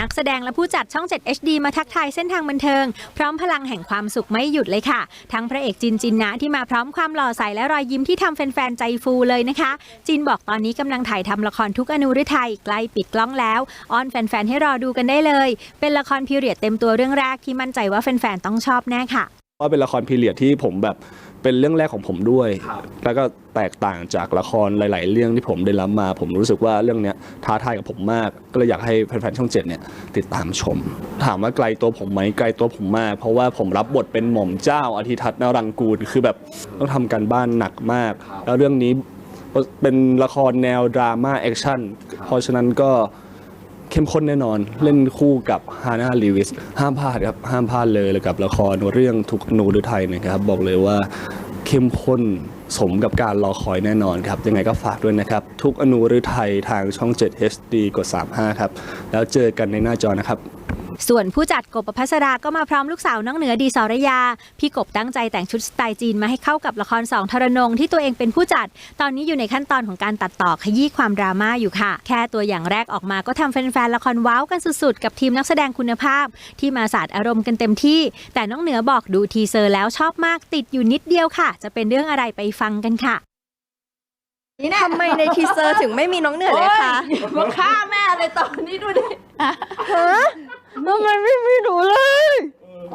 นักแสดงและผู้จัดช่อง 7 HD มาทักทายเส้นทางบันเทิง พร้อมพลังแห่งความสุขไม่หยุดเลยค่ะ ทั้งพระเอกจินจินนะที่มาพร้อมความหล่อใสและรอยยิ้มที่ทำแฟนๆใจฟูเลยนะคะ จินบอกตอนนี้กำลังถ่ายทำละครทุกอนุฤทัยใกล้ปิดกล้องแล้วอ้อนแฟนๆให้รอดูกันได้เลย เป็นละครพีเรียดเต็มตัวเรื่องแรกที่มั่นใจว่าแฟนๆต้องชอบแน่ค่ะ ว่าเป็นละครพีเรียดที่ผมแบบเป็นเรื่องแรกของผมด้วย แล้วก็แตกต่างจากละครหลาย ๆ เรื่องที่ผมได้รับมา ผมรู้สึกว่าเรื่องเนี้ยท้าทายกับผมมาก ก็เลยอยากให้แฟน ๆ ช่องเจ็ดเนี่ยติดตามชม ถามว่าไกลตัวผมไหมไกลตัวผมมาก เพราะว่าผมรับบทเป็นหม่อมเจ้าอาทิทัศน์นรังกูล คือแบบต้องทำการบ้านหนักมาก แล้วเรื่องนี้เป็นละครแนวดราม่าแอคชั่น เพราะฉะนั้นก็ เข้มข้นแน่นอน เล่นคู่กับฮานาลีวิสห้ามพลาดครับ ห้ามพลาดเลยเลยกับละครเรื่องทุกอนูฤทัยนะครับ บอกเลยว่าเข้มข้นสมกับการรอคอยแน่นอนครับ ยังไงก็ฝากด้วยนะครับ ทุกอนูฤทัยทางช่อง 7 HD กด 35 ครับ แล้วเจอกันในหน้าจอนะครับ ส่วนผู้จัดกบประพัสราก็มาพร้อมลูกสาวน้องเหนือดีสรยา พี่กบตั้งใจแต่งชุดสไตล์จีนมาให้เข้ากับละครสองทรนงที่ตัวเองเป็นผู้จัด ตอนนี้อยู่ในขั้นตอนของการตัดต่อขยี้ความดราม่าอยู่ค่ะ แค่ตัวอย่างแรกออกมาก็ทำแฟนๆละครว้าวกันสุดๆ กับทีมนักแสดงคุณภาพ ที่มาสาดอารมณ์กันเต็มที่ แต่น้องเหนือบอกดูทีเซอร์แล้วชอบมากติดอยู่นิดเดียวค่ะ จะเป็นเรื่องอะไรไปฟังกันค่ะทำไมในทีเซอร์ถึงไม่มีน้องเหนือเลยคะมาฆ่าแม่เลยตอนนี้ดูดิ ทำไมไม่มีหนูเลย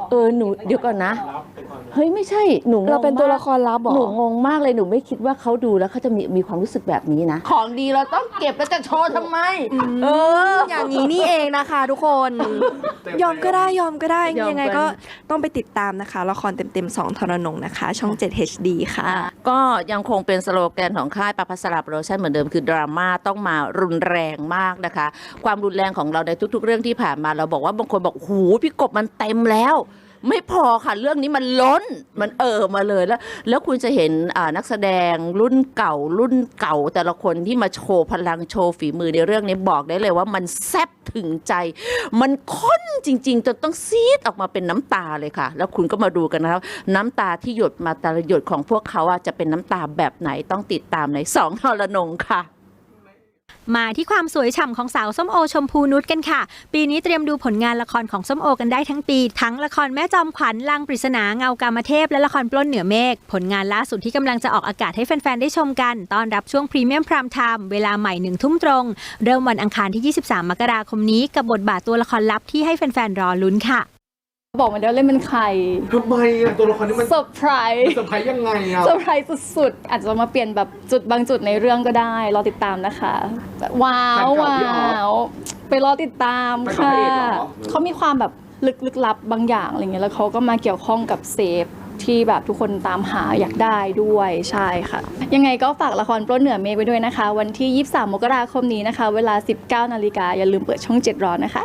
เออหนูเดี๋ยวก่อนนะ เฮ้ยไม่ใช่หนูงงเราเป็นตัวมกละครลับเหรอ หนูงงมากเลยหนูไม่คิดว่าเขาดูแล้วเขาจะมีมีความรู้สึกแบบนี้นะ ของดีเราต้องเก็บแล้วจะโชว์ทำไม เออ อย่างนี้นี่เองนะคะทุกคน ยอมก็ได้ยอมก็ได้ ยอมยังไงก็ต้องไปติดตามนะคะ ละครเต็มๆ2ทรนงนะคะ ช่อง 7 HD ค่ะ ก็ยังคงเป็นสโลแกนของค่ายปาพัสราโปรดักชั่นเหมือนเดิมคือดราม่าต้องมารุนแรงมากนะคะ ความรุนแรงของเราในทุก ๆ เรื่องที่ผ่านมาเราบอกว่าบางคนบอกหูพี่กบมันเต็มแล้ว ไม่พอค่ะ เรื่องนี้มันล้นมันเออมาเลยแล้ว แล้วคุณจะเห็นอ่านักแสดงรุ่นเก่ารุ่นเก่า แต่ละคนที่มาโชว์พลังโชว์ฝีมือในเรื่องนี้บอกได้เลยว่ามันแซ่บถึงใจ มันข้นจริงๆจนต้องซีดออกมาเป็นน้ำตาเลยค่ะ แล้วคุณก็มาดูกันนะครับ น้ำตาที่หยดมาแต่ละหยดของพวกเขาอะจะเป็นน้ำตาแบบไหนต้องติดตามในสองทรนงค่ะ มาที่ความสวยฉ่ำของสาวส้มโอชมพูนุชกันค่ะ ปีนี้เตรียมดูผลงานละครของส้มโอกันได้ทั้งปี ทั้งละครแม่จอมขวัญลางปริศนาเงากามเทพ และละครปล้นเหนือเมฆผลงานล่าสุดที่กำลังจะออกอากาศให้แฟน ๆ ได้ชมกันต้อนรับช่วงพรีเมียมพรามไทม์เวลาใหม่หนึ่งทุ่มตรง เริ่มวันอังคารที่ 23 มกราคมนี้กับบทบาทตัวละครลับที่ให้แฟน ๆ รอลุ้นค่ะ บอกมาแล้วเล่นเป็นใครทำไมอะตัวละครนี้มันเซอร์ไพรส์เซอร์ไพรส์ยังไงอะเซอร์ไพรส์สุดๆ อาจจะมาเปลี่ยนแบบจุดบางจุดในเรื่องก็ได้ รอติดตามนะคะแบบว้าวว้าวไปรอติดตามไปกับพค่ะระเอกเหรอเขามีความแบบลึกลึกลับบางอย่างอะไรเงี้ยแล้วเขาก็มาเกี่ยวข้องกับเซฟที่แบบทุกคนตามหาอยากได้ด้วยใช่ค่ะ ยังไงก็ฝากละครปล้นเหนือเมฆไว้ด้วยนะคะ วันที่ 23 มกราคมนี้นะคะ เวลา 19นาฬิกาอย่าลืมเปิดช่อง 7 รอนะคะ